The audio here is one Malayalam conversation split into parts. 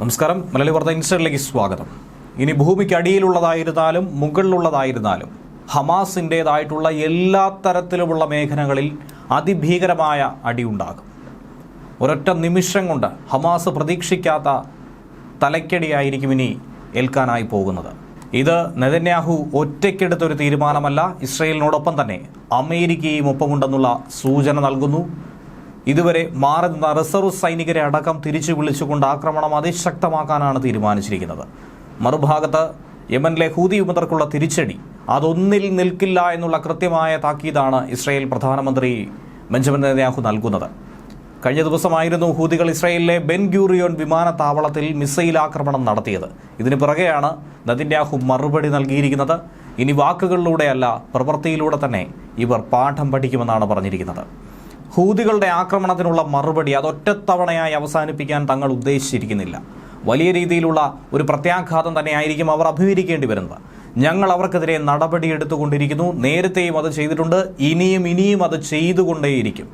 നമസ്കാരം. മലയാളി വാർത്ത ഇൻസ്റ്റിലേക്ക് സ്വാഗതം. ഇനി ഭൂമിക്ക് അടിയിലുള്ളതായിരുന്നാലും മുകളിലുള്ളതായിരുന്നാലും ഹമാസിന്റേതായിട്ടുള്ള എല്ലാ തരത്തിലുമുള്ള മേഖലകളിൽ അതിഭീകരമായ അടിയുണ്ടാകും. ഒരൊറ്റ നിമിഷം കൊണ്ട് ഹമാസ് പ്രതീക്ഷിക്കാത്ത തലയ്ക്കടിയായിരിക്കും ഇനി ഏൽക്കാനായി പോകുന്നത്. ഇത് നെതന്യാഹു ഒറ്റയ്ക്കെടുത്തൊരു തീരുമാനമല്ല ഇസ്രയേലിനോടൊപ്പം തന്നെ അമേരിക്കയും ഒപ്പമുണ്ടെന്നുള്ള സൂചന നൽകുന്നു. ഇതുവരെ മാറി നിന്ന റിസർവ് സൈനികരെ അടക്കം തിരിച്ചു വിളിച്ചുകൊണ്ട് ആക്രമണം അതിശക്തമാക്കാനാണ് തീരുമാനിച്ചിരിക്കുന്നത്. മറുഭാഗത്ത് യമനിലെ ഹൂതി വിമതർക്കുള്ള തിരിച്ചടി അതൊന്നിൽ നിൽക്കില്ല എന്നുള്ള കൃത്യമായ താക്കീതാണ് ഇസ്രായേൽ പ്രധാനമന്ത്രി ബെഞ്ചമിൻ നെതന്യാഹു നൽകുന്നത്. കഴിഞ്ഞ ദിവസമായിരുന്നു ഹൂതികൾ ഇസ്രായേലിലെ ബെൻ ഗ്യൂറിയോൺ വിമാനത്താവളത്തിൽ മിസൈൽ ആക്രമണം നടത്തിയത്. ഇതിന് പിറകെയാണ് നദിന്യാഹു മറുപടി നൽകിയിരിക്കുന്നത്. ഇനി വാക്കുകളിലൂടെയല്ല പ്രവൃത്തിയിലൂടെ തന്നെ ഇവർ പാഠം പഠിക്കുമെന്നാണ് പറഞ്ഞിരിക്കുന്നത്. ഹൂതികളുടെ ആക്രമണത്തിനുള്ള മറുപടി അതൊറ്റത്തവണയായി അവസാനിപ്പിക്കാൻ തങ്ങൾ ഉദ്ദേശിച്ചിരിക്കുന്നില്ല. വലിയ രീതിയിലുള്ള ഒരു പ്രത്യാഘാതം തന്നെയായിരിക്കും അവർ അഭിമുഖീകരിക്കേണ്ടി വരുന്നത്. ഞങ്ങൾ അവർക്കെതിരെ നടപടിയെടുത്തുകൊണ്ടിരിക്കുന്നു നേരത്തെയും അത് ചെയ്തിട്ടുണ്ട്. ഇനിയും ഇനിയും അത് ചെയ്തുകൊണ്ടേയിരിക്കും.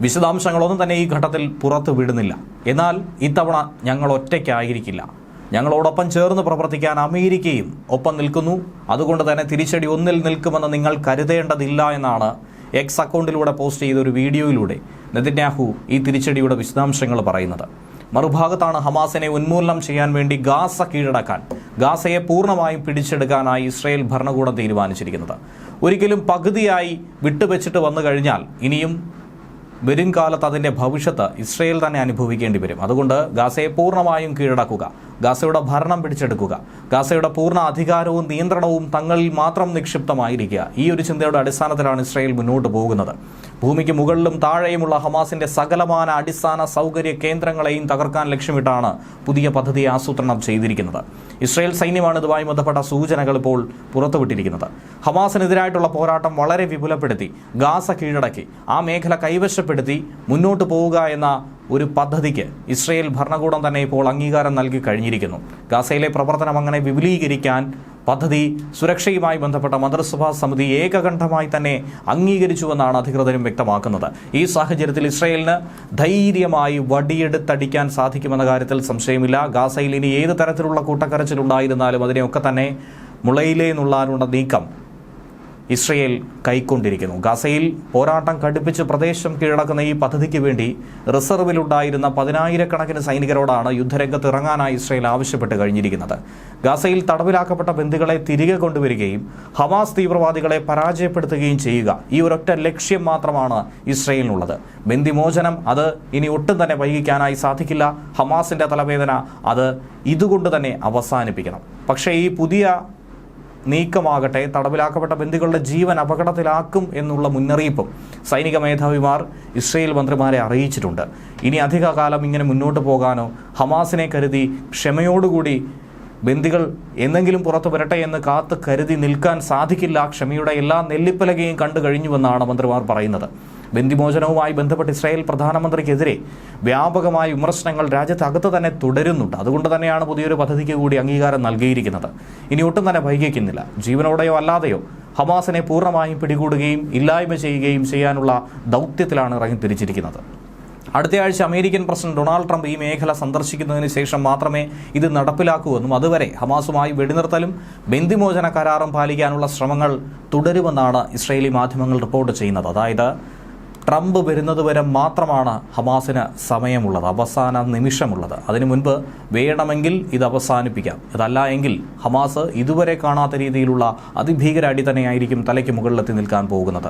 വിശദാംശങ്ങളൊന്നും തന്നെ ഈ ഘട്ടത്തിൽ പുറത്തു വിടുന്നില്ല. എന്നാൽ ഇത്തവണ ഞങ്ങൾ ഒറ്റയ്ക്കായിരിക്കില്ല. ഞങ്ങളോടൊപ്പം ചേർന്ന് പ്രവർത്തിക്കാൻ അമേരിക്കയും ഒപ്പം നിൽക്കുന്നു. അതുകൊണ്ട് തന്നെ തിരിച്ചടി ഒന്നിൽ നിൽക്കുമെന്ന് നിങ്ങൾ കരുതേണ്ടതില്ല എന്നാണ് എക്സ് അക്കൗണ്ടിലൂടെ പോസ്റ്റ് ചെയ്ത ഒരു വീഡിയോയിലൂടെ നെതന്യാഹു ഈ തിരിച്ചടിയുടെ വിശദാംശങ്ങൾ പറയുന്നത്. മറുഭാഗത്താണ് ഹമാസിനെ ഉന്മൂലനം ചെയ്യാൻ വേണ്ടി ഗാസ കീഴടക്കാൻ ഗാസയെ പൂർണമായും പിടിച്ചെടുക്കാനായി ഇസ്രായേൽ ഭരണകൂടം തീരുമാനിച്ചിരിക്കുന്നത്. ഒരിക്കലും പകുതിയായി വിട്ടുവെച്ചിട്ട് വന്നു കഴിഞ്ഞാൽ ഇനിയും വരും കാലത്ത് അതിന്റെ ഭവിഷ്യത്ത് ഇസ്രയേൽ തന്നെ അനുഭവിക്കേണ്ടി വരും. അതുകൊണ്ട് ഗാസയെ പൂർണമായും കീഴടക്കുക. ഗാസയുടെ ഭരണം പിടിച്ചെടുക്കുക. ഗാസയുടെ പൂർണ അധികാരവും നിയന്ത്രണവും തങ്ങളിൽ മാത്രം നിക്ഷിപ്തമായിരിക്കുക. ഈ ഒരു ചിന്തയുടെ അടിസ്ഥാനത്തിലാണ് ഇസ്രായേൽ മുന്നോട്ട് പോകുന്നത്. ഭൂമിക്ക് മുകളിലും താഴെയുമുള്ള ഹമാസിന്റെ സകലമാന അടിസ്ഥാന സൗകര്യ കേന്ദ്രങ്ങളെയും തകർക്കാൻ ലക്ഷ്യമിട്ടാണ് പുതിയ പദ്ധതി ആസൂത്രണം ചെയ്തിരിക്കുന്നത്. ഇസ്രായേൽ സൈന്യമാണ് ഇതുമായി ബന്ധപ്പെട്ട സൂചനകൾ ഇപ്പോൾ പുറത്തുവിട്ടിരിക്കുന്നത്. ഹമാസിനെതിരായിട്ടുള്ള പോരാട്ടം വളരെ വിപുലപ്പെടുത്തി ഗാസ കീഴടക്കി ആ മേഖല കൈവശപ്പെടുത്തി മുന്നോട്ട് പോവുക എന്ന ഒരു പദ്ധതിക്ക് ഇസ്രയേൽ ഭരണകൂടം തന്നെ ഇപ്പോൾ അംഗീകാരം നൽകി കഴിഞ്ഞിരിക്കുന്നു. ഗാസയിലെ പ്രവർത്തനം അങ്ങനെ വിപുലീകരിക്കാൻ പദ്ധതി സുരക്ഷയുമായി ബന്ധപ്പെട്ട മന്ത്രിസഭാ സമിതി ഏകകണ്ഠമായി തന്നെ അംഗീകരിച്ചുവെന്നാണ് അധികൃതരും വ്യക്തമാക്കുന്നത്. ഈ സാഹചര്യത്തിൽ ഇസ്രയേലിന് ധൈര്യമായി വടിയെടുത്തടിക്കാൻ സാധിക്കുമെന്ന കാര്യത്തിൽ സംശയമില്ല. ഗാസയിൽ ഇനി ഏത് തരത്തിലുള്ള കൂട്ടക്കരച്ചിലുണ്ടായിരുന്നാലും അതിനെയൊക്കെ തന്നെ മുളയിലേ നുള്ളാനുള്ള നീക്കം ഇസ്രയേൽ കൈക്കൊണ്ടിരിക്കുന്നു. ഗസയിൽ പോരാട്ടം കടുപ്പിച്ച് പ്രദേശം കീഴടക്കുന്ന ഈ പദ്ധതിക്ക് വേണ്ടി റിസർവിലുണ്ടായിരുന്ന പതിനായിരക്കണക്കിന് സൈനികരോടാണ് യുദ്ധരംഗത്ത് ഇറങ്ങാനായി ഇസ്രയേൽ ആവശ്യപ്പെട്ട് കഴിഞ്ഞിരിക്കുന്നത്. ഗസയിൽ തടവിലാക്കപ്പെട്ട ബന്ധുക്കളെ തിരികെ കൊണ്ടുവരികയും ഹമാസ് തീവ്രവാദികളെ പരാജയപ്പെടുത്തുകയും ചെയ്യുക ഈ ഒരൊറ്റ ലക്ഷ്യം മാത്രമാണ് ഇസ്രയേലിനുള്ളത്. ബന്ദിമോചനം അത് ഇനി ഒട്ടും തന്നെ വൈകിക്കാനായി സാധിക്കില്ല. ഹമാസിന്റെ തലവേദന അത് ഇതുകൊണ്ട് തന്നെ അവസാനിപ്പിക്കണം. പക്ഷേ ഈ പുതിയ നീക്കമാകട്ടെ തടവിലാക്കപ്പെട്ട ബന്ധുക്കളുടെ ജീവൻ അപകടത്തിലാക്കും എന്നുള്ള മുന്നറിയിപ്പും സൈനിക മേധാവിമാർ ഇസ്രയേൽ മന്ത്രിമാരെ അറിയിച്ചിട്ടുണ്ട്. ഇനി അധികകാലം ഇങ്ങനെ മുന്നോട്ട് പോകാനോ ഹമാസിനെ കരുതി ക്ഷമയോടുകൂടി ബന്ദികൾ എന്തെങ്കിലും പുറത്തു വരട്ടെ എന്ന് കാത്ത് കരുതി നിൽക്കാൻ സാധിക്കില്ല. ക്ഷമയുടെ എല്ലാ നെല്ലിപ്പലകയും കണ്ടു കഴിഞ്ഞുവെന്നാണ് മന്ത്രിമാർ പറയുന്നത്. ബന്ദിമോചനവുമായി ബന്ധപ്പെട്ട് ഇസ്രായേൽ പ്രധാനമന്ത്രിക്കെതിരെ വ്യാപകമായ വിമർശനങ്ങൾ രാജ്യത്തകത്ത് തന്നെ തുടരുന്നുണ്ട്. അതുകൊണ്ട് തന്നെയാണ് പുതിയൊരു പദ്ധതിക്ക് കൂടി അംഗീകാരം നൽകിയിരിക്കുന്നത്. ഇനി ഒട്ടും തന്നെ വൈകിക്കുന്നില്ല. ജീവനോടെയോ അല്ലാതെയോ ഹമാസിനെ പൂർണമായും പിടികൂടുകയും ഇല്ലായ്മ ചെയ്യുകയും ചെയ്യാനുള്ള ദൗത്യത്തിലാണ് ഇറങ്ങി തിരിച്ചിരിക്കുന്നത്. അടുത്തയാഴ്ച അമേരിക്കൻ പ്രസിഡന്റ് ഡൊണാൾഡ് ട്രംപ് ഈ മേഖല സന്ദർശിക്കുന്നതിന് ശേഷം മാത്രമേ ഇത് നടപ്പിലാക്കൂവെന്നും അതുവരെ ഹമാസുമായി വെടിനിർത്തലും ബന്ദിമോചന കരാറും പാലിക്കാനുള്ള ശ്രമങ്ങൾ തുടരുമെന്നാണ് ഇസ്രയേലി മാധ്യമങ്ങൾ റിപ്പോർട്ട് ചെയ്യുന്നത്. അതായത് ട്രംപ് വരുന്നതുവരെ മാത്രമാണ് ഹമാസിന് സമയമുള്ളത് അവസാന നിമിഷമുള്ളത്. അതിനു മുൻപ് വേണമെങ്കിൽ ഇത് അവസാനിപ്പിക്കാം. ഇതല്ല എങ്കിൽ ഹമാസ് ഇതുവരെ കാണാത്ത രീതിയിലുള്ള അതിഭീകര അടി തന്നെയായിരിക്കും തലയ്ക്ക് മുകളിലെത്തി നിൽക്കാൻ പോകുന്നത്.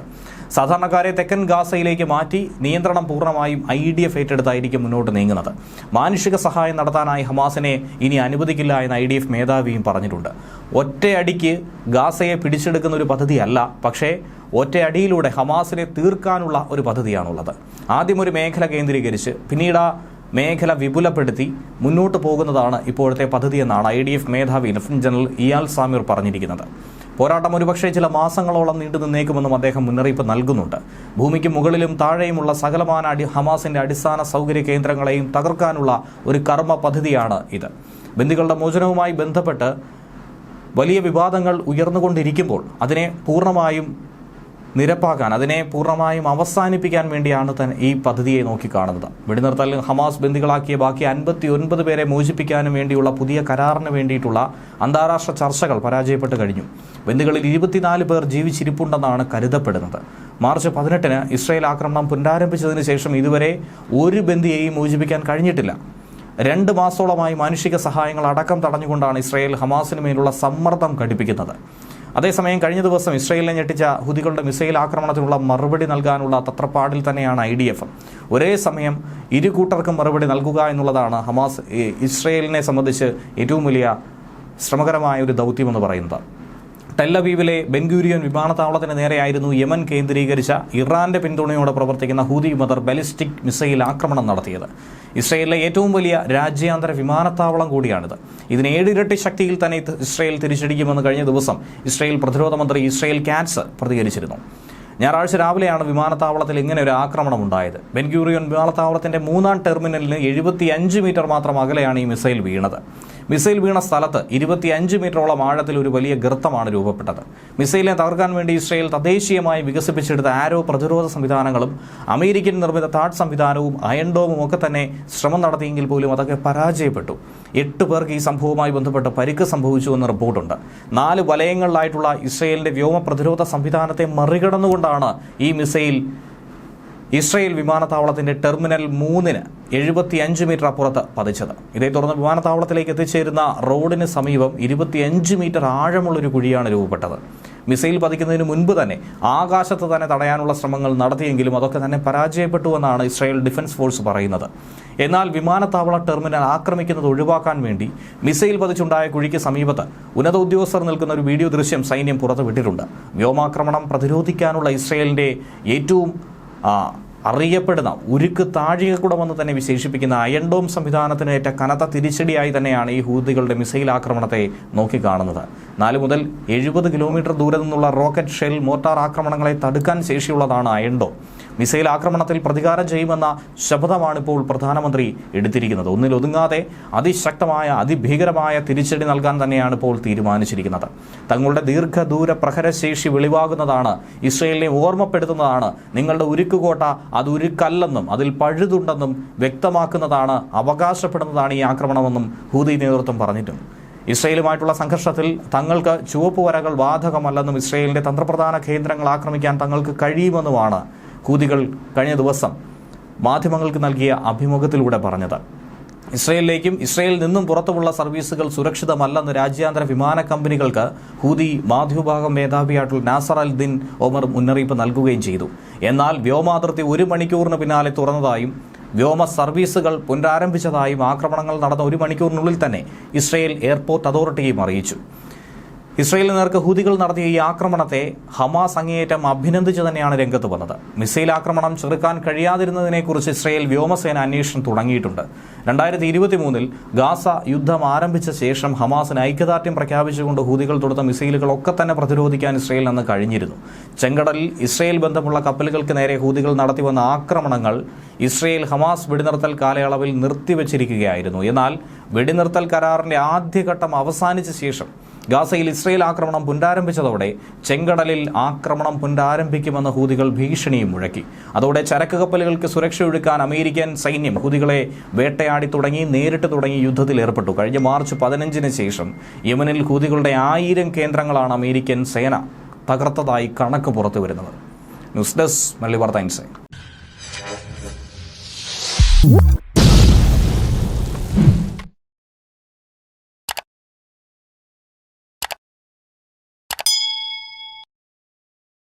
സാധാരണക്കാരെ തെക്കൻ ഗാസയിലേക്ക് മാറ്റി നിയന്ത്രണം പൂർണമായും ഐ ഡി എഫ് ഏറ്റെടുത്തായിരിക്കും മുന്നോട്ട് നീങ്ങുന്നത്. മാനുഷിക സഹായം നടത്താനായി ഹമാസിനെ ഇനി അനുവദിക്കില്ല എന്ന് ഐ ഡി എഫ് മേധാവിയും പറഞ്ഞിട്ടുണ്ട്. ഒറ്റയടിക്ക് ഗാസയെ പിടിച്ചെടുക്കുന്ന ഒരു പദ്ധതിയല്ല പക്ഷേ ഒറ്റയടിയിലൂടെ ഹമാസിനെ തീർക്കാനുള്ള ഒരു പദ്ധതിയാണുള്ളത്. ആദ്യം ഒരു മേഖല കേന്ദ്രീകരിച്ച് പിന്നീട് ആ മേഖല വിപുലപ്പെടുത്തി മുന്നോട്ട് പോകുന്നതാണ് ഇപ്പോഴത്തെ പദ്ധതി എന്നാണ് ഐ ഡി എഫ് മേധാവി ലഫ്റ്റനന്റ് ജനറൽ ഇയാൽ സാമീർ പറഞ്ഞിരിക്കുന്നത്. പോരാട്ടം ഒരുപക്ഷെ ചില മാസങ്ങളോളം നീണ്ടു നിന്നേക്കുമെന്നും അദ്ദേഹം മുന്നറിയിപ്പ് നൽകുന്നുണ്ട്. ഭൂമിക്ക് മുകളിലും താഴെയുമുള്ള സകലമാന അടി ഹമാസിന്റെ അടിസ്ഥാന സൗകര്യ കേന്ദ്രങ്ങളെയും തകർക്കാനുള്ള ഒരു കർമ്മ പദ്ധതിയാണ് ഇത്. ബന്ദികളുടെ മോചനവുമായി ബന്ധപ്പെട്ട് വലിയ വിവാദങ്ങൾ ഉയർന്നുകൊണ്ടിരിക്കുമ്പോൾ അതിനെ പൂർണമായും നിരപ്പാക്കാൻ അതിനെ പൂർണമായും അവസാനിപ്പിക്കാൻ വേണ്ടിയാണ് തൻ ഈ പദ്ധതിയെ നോക്കിക്കാണുന്നത്. വെടിനിർത്തൽ ഹമാസ് ബന്ദികളാക്കിയ ബാക്കി അൻപത്തി ഒൻപത് പേരെ മോചിപ്പിക്കാനും വേണ്ടിയുള്ള പുതിയ കരാറിന് വേണ്ടിയിട്ടുള്ള അന്താരാഷ്ട്ര ചർച്ചകൾ പരാജയപ്പെട്ട് കഴിഞ്ഞു. ബന്ദികളിൽ ഇരുപത്തിനാല് പേർ ജീവിച്ചിരിപ്പുണ്ടെന്നാണ് കരുതപ്പെടുന്നത്. മാർച്ച് പതിനെട്ടിന് ഇസ്രയേൽ ആക്രമണം പുനരാരംഭിച്ചതിന് ശേഷം ഇതുവരെ ഒരു ബന്ദിയെയും മോചിപ്പിക്കാൻ കഴിഞ്ഞിട്ടില്ല. രണ്ട് മാസത്തോളമായി മാനുഷിക സഹായങ്ങൾ അടക്കം തടഞ്ഞുകൊണ്ടാണ് ഇസ്രയേൽ ഹമാസിന് മേലുള്ള സമ്മർദ്ദം ഘടിപ്പിക്കുന്നത്. അതേസമയം കഴിഞ്ഞ ദിവസം ഇസ്രയേലിനെ ഞെട്ടിച്ച ഹുദികളുടെ മിസൈൽ ആക്രമണത്തിനുള്ള മറുപടി നൽകാനുള്ള തത്രപ്പാടിൽ തന്നെയാണ് ഐ ഡി എഫ്. ഒരേ സമയം ഇരു കൂട്ടർക്കും മറുപടി നൽകുക എന്നുള്ളതാണ് ഹമാസ് ഇസ്രയേലിനെ സംബന്ധിച്ച് ഏറ്റവും വലിയ ശ്രമകരമായ ഒരു ദൗത്യമെന്ന് പറയുന്നത്. ടെല്ലവീവിലെ ബെൻഗൂരിയൻ വിമാനത്താവളത്തിന് നേരെയായിരുന്നു യമൻ കേന്ദ്രീകരിച്ച ഇറാന്റെ പിന്തുണയോടെ പ്രവർത്തിക്കുന്ന ഹൂതി മദർ ബാലിസ്റ്റിക് മിസൈൽ ആക്രമണം നടത്തിയത്. ഇസ്രയേലിലെ ഏറ്റവും വലിയ രാജ്യാന്തര വിമാനത്താവളം കൂടിയാണിത്. ഇതിന് ഏഴിരട്ടി ശക്തിയിൽ തന്നെ ഇസ്രയേൽ തിരിച്ചടിക്കുമെന്ന് കഴിഞ്ഞ ദിവസം ഇസ്രയേൽ പ്രതിരോധ മന്ത്രി ഇസ്രയേൽ കാറ്റ്സ് പ്രതികരിച്ചിരുന്നു. ഞായറാഴ്ച രാവിലെയാണ് വിമാനത്താവളത്തിൽ ഇങ്ങനെ ഒരു ആക്രമണം ഉണ്ടായത്. ബെൻഗ്യൂറിയോൻ വിമാനത്താവളത്തിന്റെ മൂന്നാം ടെർമിനലിന് എഴുപത്തിയഞ്ച് മീറ്റർ മാത്രം അകലെയാണ് ഈ മിസൈൽ വീണത്. മിസൈൽ വീണ സ്ഥലത്ത് ഇരുപത്തിയഞ്ച് മീറ്ററോളം ആഴത്തിൽ ഒരു വലിയ ഗർത്തമാണ് രൂപപ്പെട്ടത്. മിസൈലിനെ തകർക്കാൻ വേണ്ടി ഇസ്രയേൽ തദ്ദേശീയമായി വികസിപ്പിച്ചെടുത്ത ആരോ പ്രതിരോധ സംവിധാനങ്ങളും അമേരിക്കൻ നിർമ്മിത താഡ് സംവിധാനവും അയൺഡോമും ഒക്കെ തന്നെ ശ്രമം നടത്തിയെങ്കിൽ പോലും അതൊക്കെ പരാജയപ്പെട്ടു. എട്ട് പേർക്ക് ഈ സംഭവവുമായി ബന്ധപ്പെട്ട് പരിക്ക് സംഭവിച്ചു എന്ന റിപ്പോർട്ടുണ്ട്. നാല് വലയങ്ങളിലായിട്ടുള്ള ഇസ്രയേലിന്റെ വ്യോമ പ്രതിരോധ സംവിധാനത്തെ മറികടന്നുകൊണ്ടാണ് ഈ മിസൈൽ ഇസ്രയേൽ വിമാനത്താവളത്തിന്റെ ടെർമിനൽ മൂന്നിന് എഴുപത്തിയഞ്ച് മീറ്റർ അപ്പുറത്ത് പതിച്ചത്. ഇതേ തുടർന്ന് വിമാനത്താവളത്തിലേക്ക് എത്തിച്ചേരുന്ന റോഡിന് സമീപം ഇരുപത്തിയഞ്ച് മീറ്റർ ആഴമുള്ളൊരു കുഴിയാണ് രൂപപ്പെട്ടത്. മിസൈൽ പതിക്കുന്നതിന് മുൻപ് തന്നെ ആകാശത്ത് തന്നെ തടയാനുള്ള ശ്രമങ്ങൾ നടത്തിയെങ്കിലും അതൊക്കെ തന്നെ പരാജയപ്പെട്ടുവെന്നാണ് ഇസ്രായേൽ ഡിഫൻസ് ഫോഴ്സ് പറയുന്നത്. എന്നാൽ വിമാനത്താവള ടെർമിനൽ ആക്രമിക്കുന്നത് ഒഴിവാക്കാൻ വേണ്ടി മിസൈൽ പതിച്ചുണ്ടായ കുഴിക്ക് സമീപത്ത് ഉന്നത ഉദ്യോഗസ്ഥർ നിൽക്കുന്ന ഒരു വീഡിയോ ദൃശ്യം സൈന്യം പുറത്തുവിട്ടിട്ടുണ്ട്. വ്യോമാക്രമണം പ്രതിരോധിക്കാനുള്ള ഇസ്രായേലിന്റെ ഏറ്റവും ആ, അറിയപ്പെടുന്ന ഉരുക്ക് താഴികക്കുടമെന്ന് തന്നെ വിശേഷിപ്പിക്കുന്ന അയൺഡോം സംവിധാനത്തിനേറ്റ കനത്ത തിരിച്ചടിയായി തന്നെയാണ് ഈ ഹൂതികളുടെ മിസൈൽ ആക്രമണത്തെ നോക്കിക്കാണുന്നത് നാല് മുതൽ എഴുപത് കിലോമീറ്റർ ദൂരെ നിന്നുള്ള റോക്കറ്റ് ഷെൽ മോട്ടാർ ആക്രമണങ്ങളെ തടുക്കാൻ ശേഷിയുള്ളതാണ് അയൺഡോം. മിസൈൽ ആക്രമണത്തിൽ പ്രതികാരം ചെയ്യുമെന്ന ശപഥമാണ് ഇപ്പോൾ പ്രധാനമന്ത്രി എടുത്തിരിക്കുന്നത്. ഒന്നിലൊതുങ്ങാതെ അതിശക്തമായ അതിഭീകരമായ തിരിച്ചടി നൽകാൻ തന്നെയാണ് ഇപ്പോൾ തീരുമാനിച്ചിരിക്കുന്നത്. തങ്ങളുടെ ദീർഘദൂര പ്രഹരശേഷി വെളിവാകുന്നതാണ് ഇസ്രയേലിനെ ഓർമ്മപ്പെടുത്തുന്നതാണ് നിങ്ങളുടെ ഉരുക്കുകോട്ട അത് കല്ലെന്നും അതിൽ പഴുതുണ്ടെന്നും വ്യക്തമാക്കുന്നതാണ് അവകാശപ്പെടുന്നതാണ് ഈ ആക്രമണമെന്നും ഹൂതി നേതൃത്വം പറഞ്ഞിട്ടുണ്ട്. ഇസ്രയേലുമായിട്ടുള്ള സംഘർഷത്തിൽ തങ്ങൾക്ക് ചുവപ്പ് വരകൾ ബാധകമല്ലെന്നും ഇസ്രയേലിന്റെ തന്ത്രപ്രധാന കേന്ദ്രങ്ങൾ ആക്രമിക്കാൻ തങ്ങൾക്ക് കഴിയുമെന്നുമാണ് ഹൂതികൾ കഴിഞ്ഞ ദിവസം മാധ്യമങ്ങൾക്ക് നൽകിയ അഭിമുഖത്തിലൂടെ പറഞ്ഞത്. ഇസ്രയേലിലേക്കും ഇസ്രയേലിൽ നിന്നും പുറത്തുമുള്ള സർവീസുകൾ സുരക്ഷിതമല്ലെന്ന് രാജ്യാന്തര വിമാന കമ്പനികൾക്ക് ഹൂതി മാധ്യമഭാഗം മേധാവിയായിട്ടുള്ള നാസർ അൽ ഒമർ മുന്നറിയിപ്പ് നൽകുകയും ചെയ്തു. എന്നാൽ വ്യോമാതിർത്തി ഒരു മണിക്കൂറിന് പിന്നാലെ തുറന്നതായും വ്യോമ സർവീസുകൾ പുനരാരംഭിച്ചതായും ആക്രമണങ്ങൾ നടന്ന ഒരു മണിക്കൂറിനുള്ളിൽ തന്നെ ഇസ്രയേൽ എയർപോർട്ട് അതോറിറ്റിയും അറിയിച്ചു. ഇസ്രയേലിന് നേർക്ക് ഹൂതികൾ നടത്തിയ ഈ ആക്രമണത്തെ ഹമാസ് അങ്ങേയറ്റം അഭിനന്ദിച്ചു തന്നെയാണ് രംഗത്ത് വന്നത്. മിസൈൽ ആക്രമണം ചെറുക്കാൻ കഴിയാതിരുന്നതിനെക്കുറിച്ച് ഇസ്രയേൽ വ്യോമസേന അന്വേഷണം തുടങ്ങിയിട്ടുണ്ട്. രണ്ടായിരത്തി ഇരുപത്തി മൂന്നിൽ ഗാസ യുദ്ധം ആരംഭിച്ച ശേഷം ഹമാസിന് ഐക്യദാർഢ്യം പ്രഖ്യാപിച്ചുകൊണ്ട് ഹൂതികൾ തൊടുത്ത മിസൈലുകളൊക്കെ തന്നെ പ്രതിരോധിക്കാൻ ഇസ്രയേൽ അന്ന് കഴിഞ്ഞിരുന്നു. ചെങ്കടലിൽ ഇസ്രയേൽ ബന്ധമുള്ള കപ്പലുകൾക്ക് നേരെ ഹൂതികൾ നടത്തിവന്ന ആക്രമണങ്ങൾ ഇസ്രയേൽ ഹമാസ് വെടിനിർത്തൽ കാലയളവിൽ നിർത്തിവച്ചിരിക്കുകയായിരുന്നു. എന്നാൽ വെടിനിർത്തൽ കരാറിന്റെ ആദ്യഘട്ടം അവസാനിച്ച ശേഷം ഗാസയിൽ ഇസ്രയേൽ ആക്രമണം പുനരാരംഭിച്ചതോടെ ചെങ്കടലിൽ ആക്രമണം പുനരാരംഭിക്കുമെന്ന് ഹൂതികൾ ഭീഷണിയും മുഴക്കി. അതോടെ ചരക്ക് കപ്പലുകൾക്ക് സുരക്ഷ ഒഴുക്കാൻ അമേരിക്കൻ സൈന്യം ഹൂതികളെ വേട്ടയാടി തുടങ്ങി നേരിട്ട് തുടങ്ങി യുദ്ധത്തിൽ ഏർപ്പെട്ടു. കഴിഞ്ഞ മാർച്ച് പതിനഞ്ചിന് ശേഷം യമനിൽ ഹൂതികളുടെ ആയിരം കേന്ദ്രങ്ങളാണ് അമേരിക്കൻ സേന തകർത്തതായി കണക്ക് പുറത്തു വരുന്നത് ന്യൂസ് ഡെസ്ക് മല്ലി